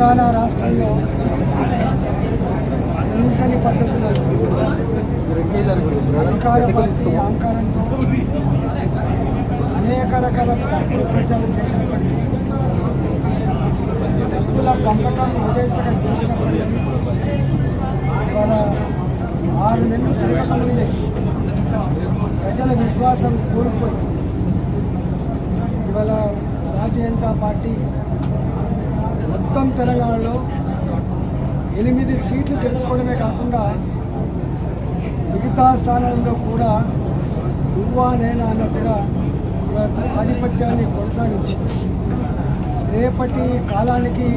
తెలంగాణ రాష్ట్రంలో ఊహించని పద్ధతిలో అధికార పార్టీ ఆంకారంతో అనేక రకాల తప్పుడు ప్రచారం చేసినప్పటికీ తప్పుల పంపకం యథేచ్ఛగా చేసినప్పటికీ ఇవాళ ఆరు నెలలు తిరగకముందే ప్రజల విశ్వాసం కోల్పోయి ఇవాళ భారతీయ జనతా పార్టీ మొత్తం తెలంగాణలో ఎనిమిది సీట్లు గెలుచుకోవడమే కాకుండా మిగతా స్థానాల్లో కూడా నువ్వా నేనా అన్నట్టుగా ఆధిపత్యాన్ని కొనసాగించి రేపటి కాలానికి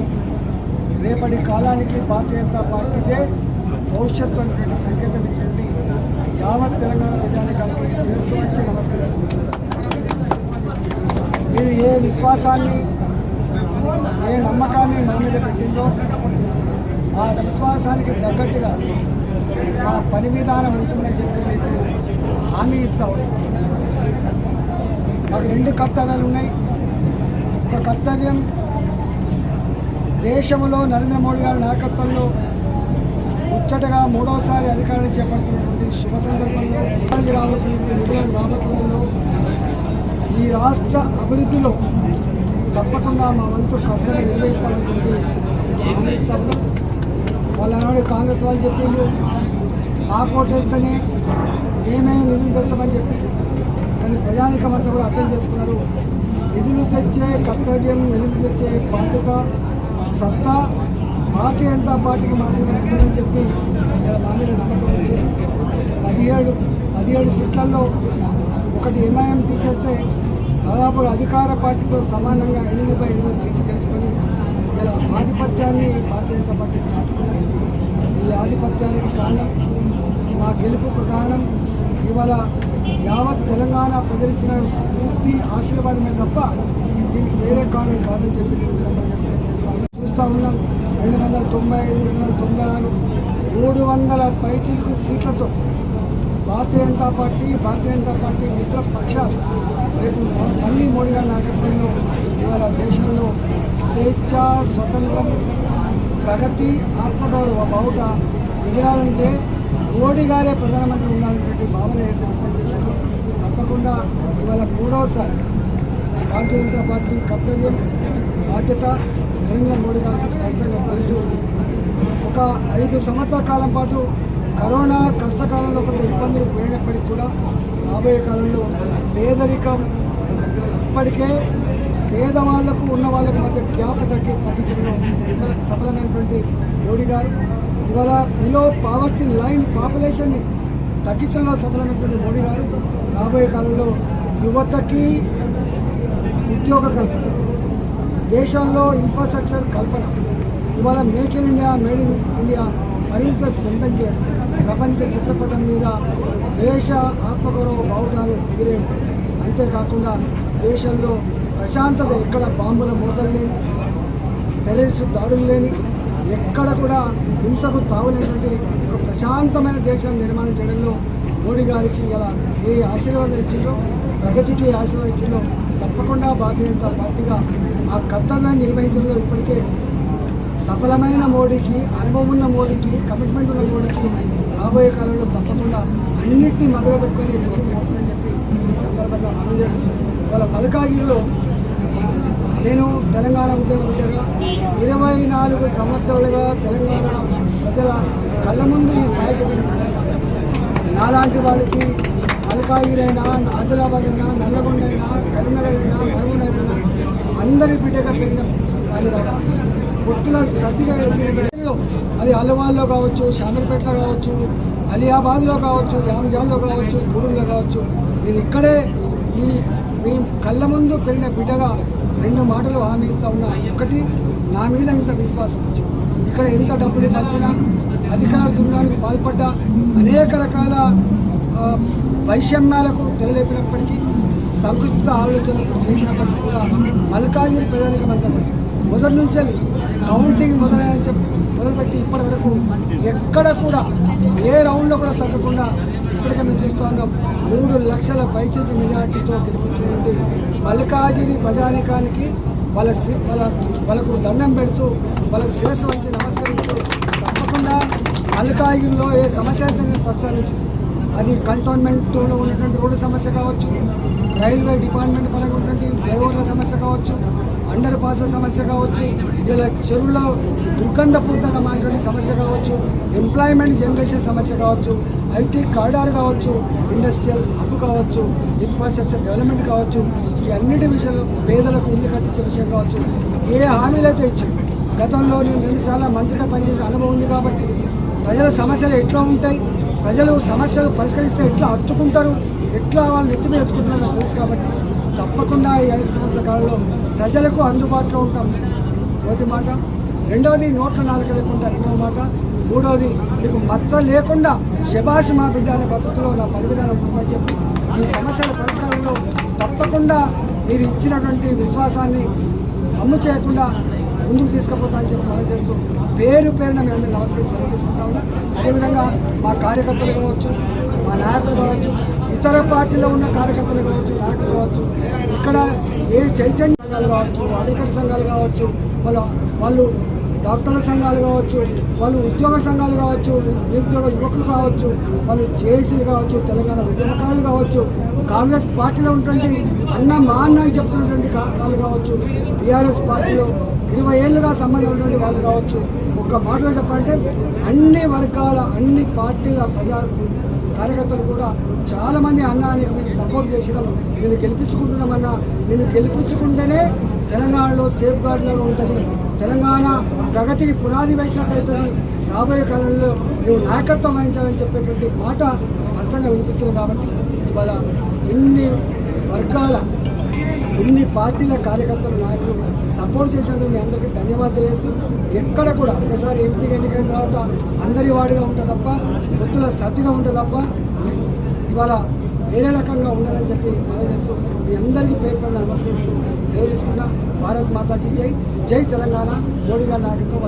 రేపటి కాలానికి భారతీయ జనతా పార్టీదే భవిష్యత్తు అనేటువంటి సంకేతం ఇచ్చినటువంటి యావత్ తెలంగాణ ప్రజానికానికి శిరస్సు వచ్చి నమస్కరిస్తున్నారు మీరు ఏ విశ్వాసాన్ని ఏ నమ్మకాన్ని మన మీద పెట్టిందో ఆ విశ్వాసానికి తగ్గట్టుగా ఆ పని విధానం ఉంటుందని చెప్పి మీకు హామీ ఇస్తా ఉన్నాం. మాకు రెండు కర్తవ్యాలు ఉన్నాయి. ఒక కర్తవ్యం దేశంలో నరేంద్ర మోడీ గారి నాయకత్వంలో ముచ్చటగా మూడవసారి అధికారాన్ని చేపడుతున్నటువంటి శుభ సందర్భంలో ఇక్కడికి రావాల్సినటువంటి నిధులను ఈ రాష్ట్ర అభివృద్ధిలో తప్పకుండా మా వంతు కర్తవ్యం నిర్వహిస్తామని చెప్పి హామీ వాళ్ళ నాడు కాంగ్రెస్ వాళ్ళు చెప్పిండ్రు. ఆ కోటేస్తేనే మేమే నిధులు తెస్తామని చెప్పి. కానీ ప్రజానికం అంతా కూడా అర్థం చేసుకున్నారు. నిధులు తెచ్చే కర్తవ్యం నిధులు తెచ్చే బాధ్యత సత్తా భారతీయ జనతా పార్టీకి మాత్రమే ఉంటుందని చెప్పి ఇక్కడ మా మీద నమ్మకం వచ్చి పదిహేడు పదిహేడు సీట్లలో ఒకటి ఎంఐఎం తీసేస్తే దాదాపు అధికార పార్టీతో సమానంగా ఎనిమిది బై ఎనిమిది సీట్లు తెలుసుకొని ఇలా ఆధిపత్యాన్ని భారతీయ జనతా పార్టీ చాటుకున్నది ఈ ఆధిపత్యానికి కారణం మా గెలుపుకు కారణం ఇవాళ యావత్ తెలంగాణ ప్రజలిచ్చిన స్ఫూర్తి ఆశీర్వాదమే తప్ప దీనికి వేరే కారణం కాదని చెప్పి నేను విన్నపంగా చూస్తా ఉన్నాం రెండు వందల తొంభై ఐదు రెండు వందల తొంభై ఆరు మూడు వందల పైచిలకు సీట్లతో భారతీయ జనతా పార్టీ భారతీయ జనతా పార్టీ మిత్ర పక్షాలు రేపు మళ్ళీ మోడీ గారి నాయకత్వంలో ఇవాళ దేశంలో స్వేచ్ఛ స్వతంత్రం ప్రగతి ఆత్మగౌరవ బావుట ఎదగాలంటే మోడీ గారే ప్రధానమంత్రి ఉండాలనేటువంటి భావన ఏదైతే వ్యక్తం చేశారో తప్పకుండా ఇవాళ మూడవసారి భారతీయ జనతా పార్టీ కర్తవ్యం బాధ్యత నరేంద్ర మోడీ గారికి స్పష్టంగా తెలుసు. ఒక ఐదు సంవత్సరాల కాలం పాటు కరోనా కష్టకాలంలో కొంత ఇబ్బందులు పోయినప్పటికీ కూడా రాబోయే కాలంలో పేదరికం ఇప్పటికే పేదవాళ్ళకు ఉన్న వాళ్ళకు మధ్య గ్యాప్ తగ్గి తగ్గించడంలో సఫలమైనటువంటి మోడీ గారు. ఇవాళ బిలో పావర్టీ లైన్ పాపులేషన్ని తగ్గించడంలో సఫలమైనటువంటి మోడీ గారు. రాబోయే కాలంలో యువతకి ఉద్యోగ కల్పన దేశంలో ఇన్ఫ్రాస్ట్రక్చర్ కల్పన ఇవాళ make in India made in India మరింత స్ట్రెంథన్ చేయడం. ప్రపంచ చిత్రపటం మీద దేశ ఆత్మగౌరవ బావుటాలు ఎగిరేయడం అంతేకాకుండా దేశంలో ప్రశాంతత ఎక్కడ బాంబుల మూతలు లేని టెర్రరిస్ట్ దాడులు లేని ఎక్కడ కూడా హింసకు తావులేనటువంటి ఒక ప్రశాంతమైన దేశాన్ని నిర్మాణం చేయడంలో మోడీ గారికి ఇలా ఏ ఆశీర్వాదం ఇచ్చిందో ప్రగతికి ఆశీర్వాదం ఇచ్చిందో తప్పకుండా భారతీయ జనతా పార్టీగా ఆ కర్తవ్యాన్ని నిర్వహించడంలో ఇప్పటికే సఫలమైన మోడీకి అనుభవం ఉన్న మోడీకి కమిట్మెంట్ ఉన్న మోడీకి రాబోయే కాలంలో తప్పకుండా అన్నింటినీ మొదలు పెట్టుకొని ముందుకు పోతుందని చెప్పి ఈ సందర్భంగా మనం చేస్తున్నాం. వాళ్ళ మల్కాగిరిలో నేను తెలంగాణ ఉద్యమ బిడ్డగా ఇరవై నాలుగు సంవత్సరాలుగా తెలంగాణ ప్రజల కళ్ళ ముందు ఈ స్థాయికి ఎదిగిన నాలాంటి వాడికి మల్కాగిరైనా ఆదిలాబాద్ అయినా నల్లగొండ అయినా కరీంనగర్ అయినా మహబూబ్ అయినా అందరి బిడ్డగా పెరిగిన వాళ్ళు పొత్తుల సతిగా అది అలవాల్లో కావచ్చు శామర్పేటలో కావచ్చు అలియాబాద్లో కావచ్చు యామ్జాన్లో కావచ్చు గూడూరులో కావచ్చు. నేను ఇక్కడే ఈ మీ కళ్ళ ముందు పెరిగిన బిడ్డగా రెండు మాటలు హామీ ఉన్నా. ఒకటి నా మీద ఇంత విశ్వాసం వచ్చింది. ఇక్కడ ఎంత డబ్బులు పంచినా అధికార దుర్గానికి పాల్పడ్డ అనేక రకాల వైషమ్యాలకు తెరలేపినప్పటికీ సంకుచిత ఆలోచనలు చేసినప్పటికీ కూడా మల్కాగిరి ప్రజానికి కూడా మొదటి నుంచి కౌంటింగ్ మొదలైన మొదలుపెట్టి ఇప్పటి వరకు ఎక్కడ కూడా ఏ రౌండ్లో కూడా తగ్గకుండా ఇప్పటికే మేము చూస్తున్నాం మూడు లక్షల పైచేతి మెజార్టీతో గెలిపిస్తున్నటువంటి మల్కాజిరి ప్రజానికానికి వాళ్ళ వాళ్ళ వాళ్ళకు దండం పెడుతూ వాళ్ళకు శిరస్సు వంచి నమస్కరిస్తూ తప్పకుండా మల్లికాగిరిలో ఏ సమస్య అయితే నేను ప్రస్తావించింది అది కంటోన్మెంట్లో ఉన్నటువంటి రోడ్డు సమస్య కావచ్చు రైల్వే డిపార్ట్మెంట్ పరంగా ఉన్నటువంటి ఫ్లైఓవర్ల సమస్య కావచ్చు అండర్ పాస్ల సమస్య కావచ్చు ఇలా చెరువులో దుర్గంధపూరితంగా మాట్లాడే సమస్య కావచ్చు ఎంప్లాయ్మెంట్ జనరేషన్ సమస్య కావచ్చు ఐటీ కారిడార్ కావచ్చు ఇండస్ట్రియల్ హబ్ కావచ్చు ఇన్ఫ్రాస్ట్రక్చర్ డెవలప్మెంట్ కావచ్చు ఈ అన్నిటి విషయంలో పేదలకు ఇల్లు కట్టించే విషయం కావచ్చు. ఏ హామీలు అయితే ఇచ్చాడు గతంలో నేను రెండుసార్లు మంత్రిగా పనిచేసిన అనుభవం ఉంది కాబట్టి ప్రజల సమస్యలు ఎట్లా ఉంటాయి ప్రజలు సమస్యలు పరిష్కరిస్తే ఎట్లా హత్తుకుంటారు ఎట్లా వాళ్ళు నెత్తి ఎత్తుకుంటున్నారో నాకు తెలుసు కాబట్టి తప్పకుండా ఈ ఐదు సంవత్సరాల కాలంలో ప్రజలకు అందుబాటులో ఉంటాం. ఒకటి మాట. రెండవది నోట్ల నాలుగు లేకుండా రెండవ మాట. మూడవది మీకు మచ్చ లేకుండా శబాష్ మా బిడ్డ అనే పద్ధతిలో నా పని ఉందని చెప్పి ఈ సమస్యల పరిష్కారంలో తప్పకుండా మీరు ఇచ్చినటువంటి విశ్వాసాన్ని అమ్ము చేయకుండా ముందుకు తీసుకుపోతా అని చెప్పి మనం చేస్తూ పేరు పేరున మీ అందరినీ నమస్కరించి తీసుకుంటా ఉన్నా. అదేవిధంగా మా కార్యకర్తలు కావచ్చు మా నాయకులు కావచ్చు ఇతర పార్టీలో ఉన్న కార్యకర్తలు కావచ్చు నాయకులు కావచ్చు ఇక్కడ ఏ చైతన్య సంఘాలు కావచ్చు అధికార సంఘాలు కావచ్చు వాళ్ళ వాళ్ళు డాక్టర్ల సంఘాలు కావచ్చు వాళ్ళు ఉద్యోగ సంఘాలు కావచ్చు నిరుద్యోగ యువకులు కావచ్చు వాళ్ళు జేఏసీలు కావచ్చు తెలంగాణ ఉద్యమకారులు కావచ్చు కాంగ్రెస్ పార్టీలో ఉన్నటువంటి అన్న మా అన్న అని చెప్తున్నటువంటి వాళ్ళు కావచ్చు టీఆర్ఎస్ పార్టీలో ఇరవై ఏళ్ళుగా సంబంధం ఉన్నటువంటి వాళ్ళు కావచ్చు ఒక్క మాటలో చెప్పాలంటే అన్ని వర్గాల అన్ని పార్టీల ప్రజా కార్యకర్తలు కూడా చాలామంది అన్నాన్ని అన్న మీకు సపోర్ట్ చేసినాం నేను గెలిపించుకుంటున్నామన్నా నేను గెలిపించుకుంటేనే తెలంగాణలో సేఫ్ గార్డ్లో ఉంటుంది. తెలంగాణ ప్రగతికి పునాది వేసినట్టు రాబోయే కాలంలో నువ్వు నాయకత్వం వహించాలని చెప్పేటువంటి మాట స్పష్టంగా వినిపించింది కాబట్టి ఇవాళ ఇన్ని వర్గాల ఇన్ని పార్టీల కార్యకర్తలు నాయకులు సపోర్ట్ చేసినందుకు మీ అందరికీ ధన్యవాదాలు చేస్తూ ఎక్కడ కూడా ఒకసారి ఎంపీ ఎన్నికైన తర్వాత అందరి వాడిగా ఉంటుంది తప్ప వృత్తుల సత్తుగా ఉంటుంది తప్ప ఇవాళ వేరే రకంగా ఉండాలని చెప్పి మనం చేస్తూ మీ అందరికీ పేరు నమస్కరిస్తూ సేవ తీసుకున్న భారత్ మాతాకి జై. జై తెలంగాణ మోడీ గారి నాయకత్వం